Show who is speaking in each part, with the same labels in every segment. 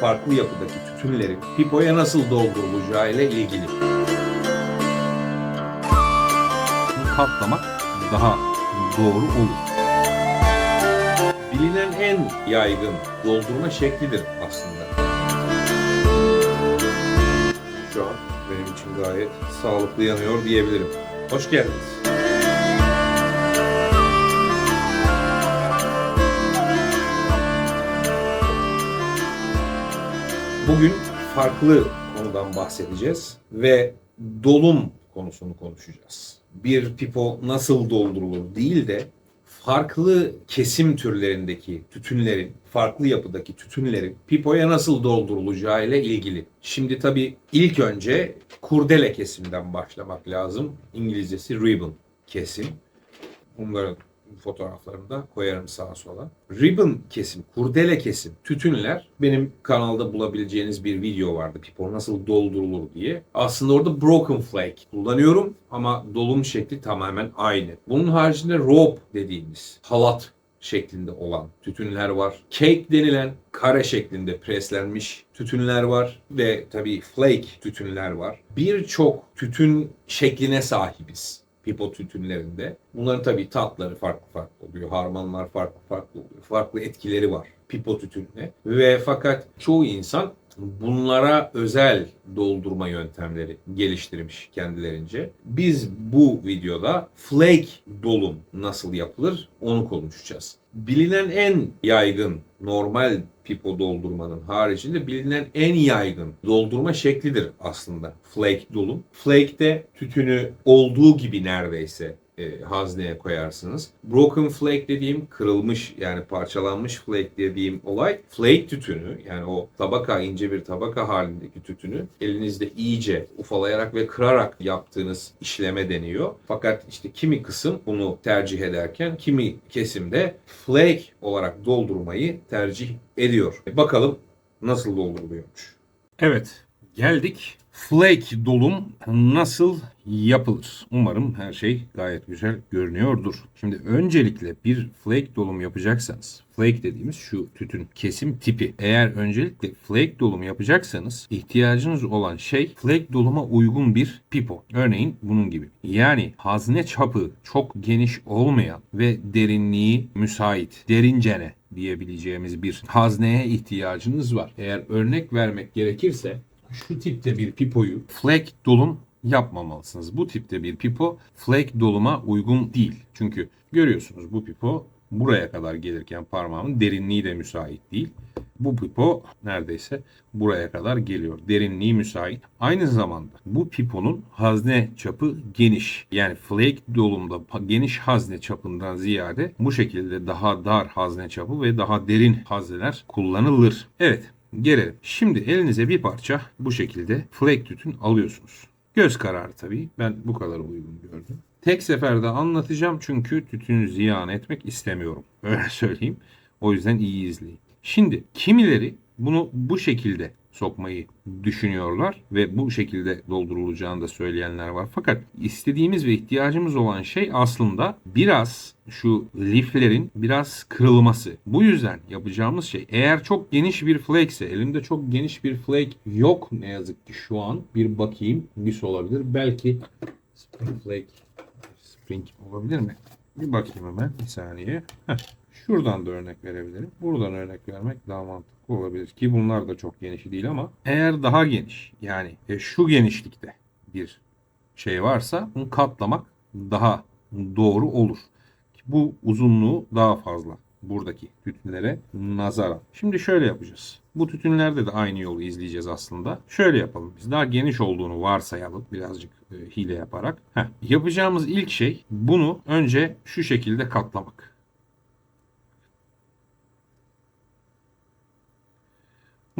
Speaker 1: farklı yapıdaki tütünlerin pipoya nasıl doldurulacağı ile ilgili.
Speaker 2: katlamak daha doğru olur.
Speaker 1: Bilinen en yaygın doldurma şeklidir aslında. Şu an benim için gayet sağlıklı yanıyor diyebilirim. Hoş geldiniz. Bugün farklı konudan bahsedeceğiz ve dolum konusunu konuşacağız. Bir pipo nasıl doldurulur değil de farklı kesim türlerindeki tütünlerin, farklı yapıdaki tütünlerin pipoya nasıl doldurulacağı ile ilgili. Şimdi tabii ilk önce kurdele kesimden başlamak lazım. İngilizcesi ribbon kesim. Bunların fotoğraflarını da koyarım sağa sola. Ribbon kesim, kurdele kesim, tütünler benim kanalda bulabileceğiniz bir video vardı. Pipo nasıl doldurulur diye. Aslında orada broken flake kullanıyorum ama dolum şekli tamamen aynı. Bunun haricinde rope dediğimiz halat şeklinde olan tütünler var. Cake denilen kare şeklinde preslenmiş tütünler var ve tabii flake tütünler var. Birçok tütün şekline sahibiz pipo tütünlerinde. Bunların tabii tatları farklı farklı oluyor. Harmanlar farklı farklı oluyor. Farklı etkileri var pipo tütününe. Ve fakat çoğu insan bunlara özel doldurma yöntemleri geliştirmiş kendilerince. Biz bu videoda flake dolum nasıl yapılır onu konuşacağız. Bilinen en yaygın normal pipo doldurmanın haricinde bilinen en yaygın doldurma şeklidir aslında flake dolum. Flake de tütünü olduğu gibi neredeyse e, hazneye koyarsınız. Broken flake dediğim kırılmış yani parçalanmış flake dediğim olay flake tütünü yani o tabaka ince bir tabaka halindeki tütünü elinizde iyice ufalayarak ve kırarak yaptığınız işleme deniyor. Fakat işte kimi kısım bunu tercih ederken kimi kesimde flake olarak doldurmayı tercih ediyor. Bakalım nasıl dolduruluyormuş.
Speaker 2: Evet, geldik. Flake dolum nasıl yapılır? Umarım her şey gayet güzel görünüyordur. Şimdi öncelikle bir flake dolum yapacaksanız, flake dediğimiz şu tütün kesim tipi. Eğer öncelikle flake dolum yapacaksanız ihtiyacınız olan şey flake doluma uygun bir pipo. Örneğin bunun gibi. Yani hazne çapı çok geniş olmayan ve derinliği müsait, derincene diyebileceğimiz bir hazneye ihtiyacınız var. Eğer örnek vermek gerekirse şu tipte bir pipoyu flake dolum yapmamalısınız. Bu tipte bir pipo flake doluma uygun değil. Çünkü görüyorsunuz bu pipo buraya kadar gelirken parmağımın derinliği de müsait değil. Bu pipo neredeyse buraya kadar geliyor. Derinliği müsait. Aynı zamanda bu piponun hazne çapı geniş. Yani flake dolumda geniş hazne çapından ziyade bu şekilde daha dar hazne çapı ve daha derin hazneler kullanılır. Evet Gelelim. Şimdi elinize bir parça bu şekilde flake tütün alıyorsunuz. Göz kararı tabii. Ben bu kadar uygun gördüm. Tek seferde anlatacağım çünkü tütünü ziyan etmek istemiyorum. Öyle söyleyeyim. O yüzden iyi izleyin. Şimdi kimileri bunu bu şekilde sokmayı düşünüyorlar ve bu şekilde doldurulacağını da söyleyenler var. Fakat istediğimiz ve ihtiyacımız olan şey aslında biraz şu liflerin biraz kırılması. Bu yüzden yapacağımız şey eğer çok geniş bir flake ise elimde çok geniş bir flake yok ne yazık ki şu an bir bakayım hangisi olabilir. Belki spring flake spring olabilir mi? Bir bakayım hemen bir saniye. Heh. Şuradan da örnek verebilirim. Buradan örnek vermek daha mantıklı olabilir ki bunlar da çok geniş değil ama eğer daha geniş yani e, şu genişlikte bir şey varsa bunu katlamak daha doğru olur. Bu uzunluğu daha fazla buradaki tütünlere nazaran. Şimdi şöyle yapacağız. Bu tütünlerde de aynı yolu izleyeceğiz aslında. Şöyle yapalım biz. Daha geniş olduğunu varsayalım. Birazcık e, hile yaparak. Heh. Yapacağımız ilk şey bunu önce şu şekilde katlamak.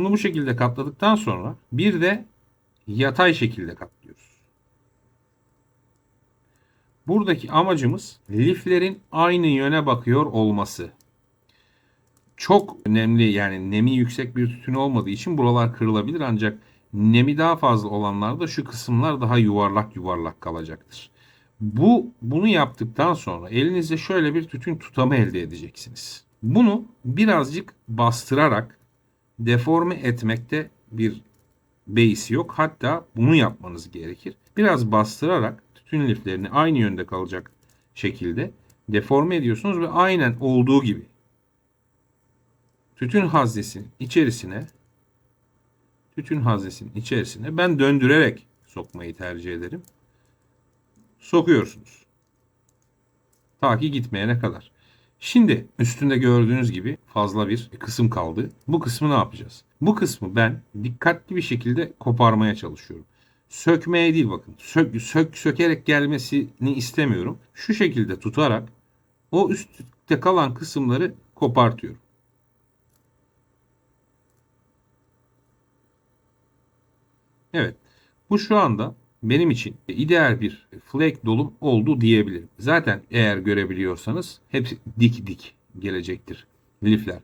Speaker 2: Bunu bu şekilde katladıktan sonra bir de yatay şekilde katlıyoruz. Buradaki amacımız liflerin aynı yöne bakıyor olması. Çok önemli yani nemi yüksek bir tütün olmadığı için buralar kırılabilir ancak nemi daha fazla olanlarda şu kısımlar daha yuvarlak yuvarlak kalacaktır. Bu bunu yaptıktan sonra elinizde şöyle bir tütün tutamı elde edeceksiniz. Bunu birazcık bastırarak deforme etmekte bir beis yok. Hatta bunu yapmanız gerekir. Biraz bastırarak tütün liflerini aynı yönde kalacak şekilde deforme ediyorsunuz ve aynen olduğu gibi tütün haznesinin içerisine tütün haznesinin içerisine ben döndürerek sokmayı tercih ederim. Sokuyorsunuz. Ta ki gitmeyene kadar. Şimdi üstünde gördüğünüz gibi fazla bir kısım kaldı. Bu kısmı ne yapacağız? Bu kısmı ben dikkatli bir şekilde koparmaya çalışıyorum. Sökmeye değil bakın. Sök, sök sökerek gelmesini istemiyorum. Şu şekilde tutarak o üstte kalan kısımları kopartıyorum. Evet. Bu şu anda benim için ideal bir flake dolum oldu diyebilirim. Zaten eğer görebiliyorsanız hepsi dik dik gelecektir lifler.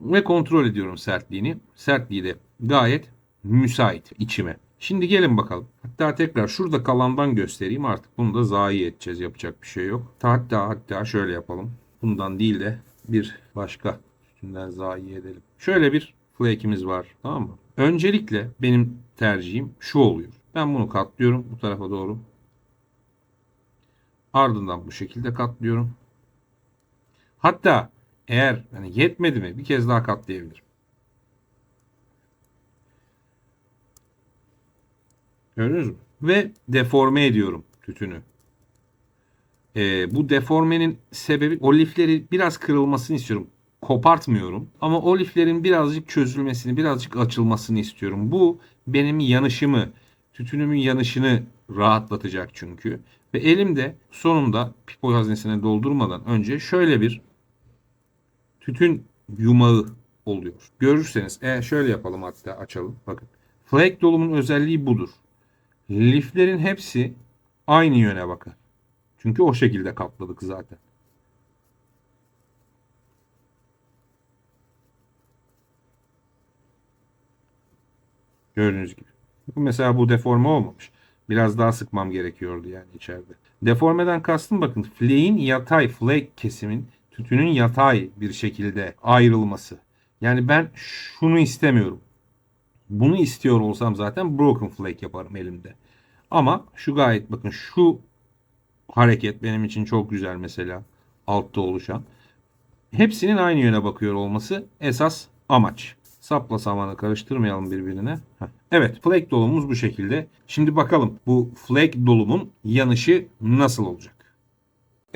Speaker 2: Ve kontrol ediyorum sertliğini. Sertliği de gayet müsait içime. Şimdi gelin bakalım. Hatta tekrar şurada kalandan göstereyim artık. Bunu da zayi edeceğiz. Yapacak bir şey yok. Hatta hatta şöyle yapalım. Bundan değil de bir başka üstünden zayi edelim. Şöyle bir flake'imiz var. Tamam mı? Öncelikle benim tercihim şu oluyor. Ben bunu katlıyorum bu tarafa doğru. Ardından bu şekilde katlıyorum. Hatta eğer hani yetmedi mi bir kez daha katlayabilirim. Gördünüz mü? Ve deforme ediyorum tütünü. Ee, bu deformenin sebebi o lifleri biraz kırılmasını istiyorum. Kopartmıyorum. Ama o liflerin birazcık çözülmesini, birazcık açılmasını istiyorum. Bu benim yanışımı, tütünümün yanışını rahatlatacak çünkü. Ve elimde sonunda pipo haznesine doldurmadan önce şöyle bir tütün yumağı oluyor. Görürseniz eğer şöyle yapalım hatta açalım. Bakın. Flake dolumun özelliği budur. Liflerin hepsi aynı yöne bakın. Çünkü o şekilde kapladık zaten. Gördüğünüz gibi. Mesela bu deforme olmamış. Biraz daha sıkmam gerekiyordu yani içeride. Deformeden kastım bakın flake'in yatay flake kesimin tütünün yatay bir şekilde ayrılması. Yani ben şunu istemiyorum. Bunu istiyor olsam zaten broken flake yaparım elimde. Ama şu gayet bakın şu hareket benim için çok güzel mesela altta oluşan. Hepsinin aynı yöne bakıyor olması esas amaç. Sapla samanı karıştırmayalım birbirine. Heh. Evet flake dolumumuz bu şekilde. Şimdi bakalım bu flake dolumun yanışı nasıl olacak?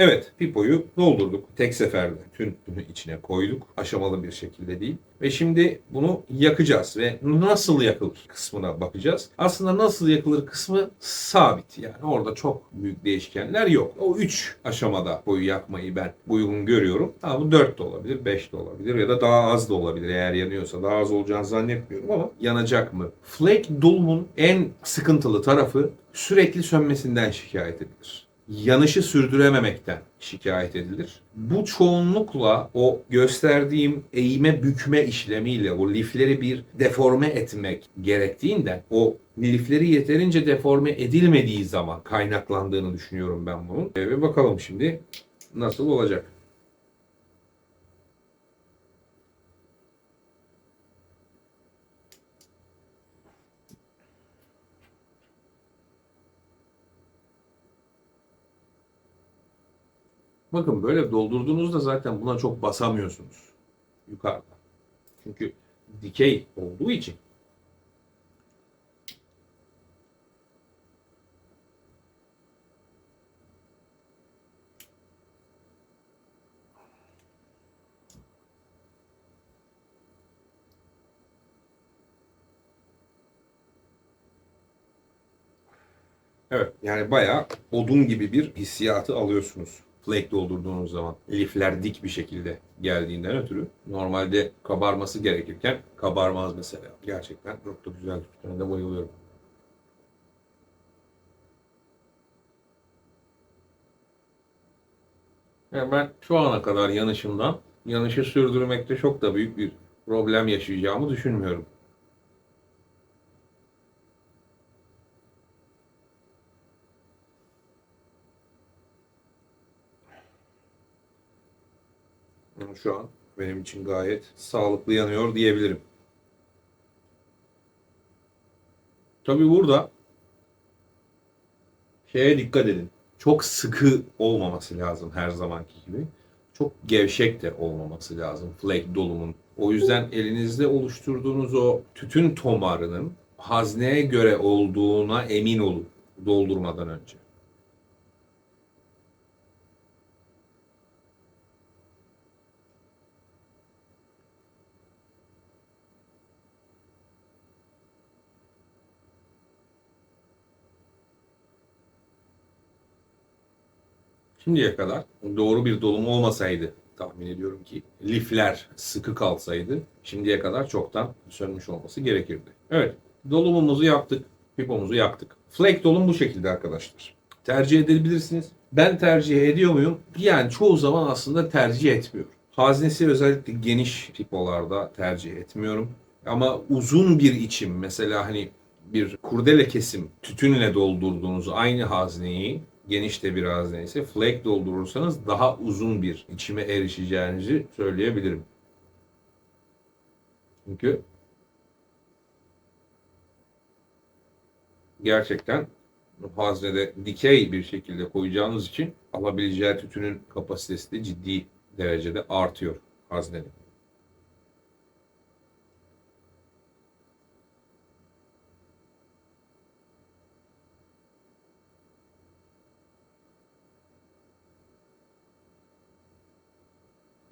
Speaker 1: Evet, pipoyu doldurduk. Tek seferde bunu içine koyduk. Aşamalı bir şekilde değil. Ve şimdi bunu yakacağız ve nasıl yakılır kısmına bakacağız. Aslında nasıl yakılır kısmı sabit. Yani orada çok büyük değişkenler yok. O 3 aşamada boyu yakmayı ben uygun görüyorum. Ha, bu 4 de olabilir, 5 de olabilir ya da daha az da olabilir. Eğer yanıyorsa daha az olacağını zannetmiyorum ama yanacak mı? Flake dolumun en sıkıntılı tarafı sürekli sönmesinden şikayet edilir yanışı sürdürememekten şikayet edilir. Bu çoğunlukla o gösterdiğim eğime bükme işlemiyle o lifleri bir deforme etmek gerektiğinden o lifleri yeterince deforme edilmediği zaman kaynaklandığını düşünüyorum ben bunun. Ve bakalım şimdi nasıl olacak. Bakın böyle doldurduğunuzda zaten buna çok basamıyorsunuz yukarıda. Çünkü dikey olduğu için. Evet yani bayağı odun gibi bir hissiyatı alıyorsunuz. Flake doldurduğunuz zaman lifler dik bir şekilde geldiğinden ötürü normalde kabarması gerekirken kabarmaz mesela. Gerçekten çok da güzel. Ben de bayılıyorum. Yani ben şu ana kadar yanışımdan yanışı sürdürmekte çok da büyük bir problem yaşayacağımı düşünmüyorum. yanıyor şu an. Benim için gayet sağlıklı yanıyor diyebilirim. Tabi burada şeye dikkat edin. Çok sıkı olmaması lazım her zamanki gibi. Çok gevşek de olmaması lazım flake dolumun. O yüzden elinizde oluşturduğunuz o tütün tomarının hazneye göre olduğuna emin olun doldurmadan önce. Şimdiye kadar doğru bir dolum olmasaydı tahmin ediyorum ki lifler sıkı kalsaydı şimdiye kadar çoktan sönmüş olması gerekirdi. Evet dolumumuzu yaptık, pipomuzu yaktık. Flake dolum bu şekilde arkadaşlar. Tercih edebilirsiniz. Ben tercih ediyor muyum? Yani çoğu zaman aslında tercih etmiyorum. Haznesi özellikle geniş pipolarda tercih etmiyorum. Ama uzun bir içim mesela hani bir kurdele kesim tütünle doldurduğunuz aynı hazneyi geniş de bir hazne ise flake doldurursanız daha uzun bir içime erişeceğinizi söyleyebilirim. Çünkü gerçekten haznede dikey bir şekilde koyacağınız için alabileceği tütünün kapasitesi de ciddi derecede artıyor haznenin.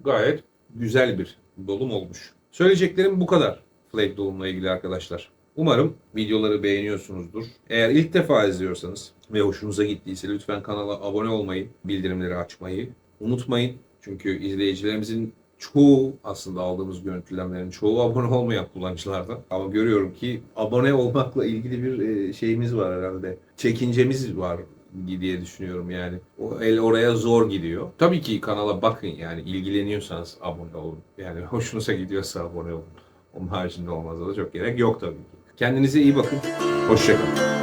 Speaker 1: Gayet güzel bir dolum olmuş. Söyleyeceklerim bu kadar flake dolumla ilgili arkadaşlar. Umarım videoları beğeniyorsunuzdur. Eğer ilk defa izliyorsanız ve hoşunuza gittiyse lütfen kanala abone olmayı, bildirimleri açmayı unutmayın. Çünkü izleyicilerimizin çoğu aslında aldığımız görüntülenmelerin çoğu abone olmayan kullanıcılardan. Ama görüyorum ki abone olmakla ilgili bir e, şeyimiz var herhalde. Çekincemiz var diye düşünüyorum yani. O el oraya zor gidiyor. Tabii ki kanala bakın yani ilgileniyorsanız abone olun. Yani hoşunuza gidiyorsa abone olun. Onun haricinde olmazsa da çok gerek yok tabii ki. Kendinize iyi bakın. Hoşçakalın.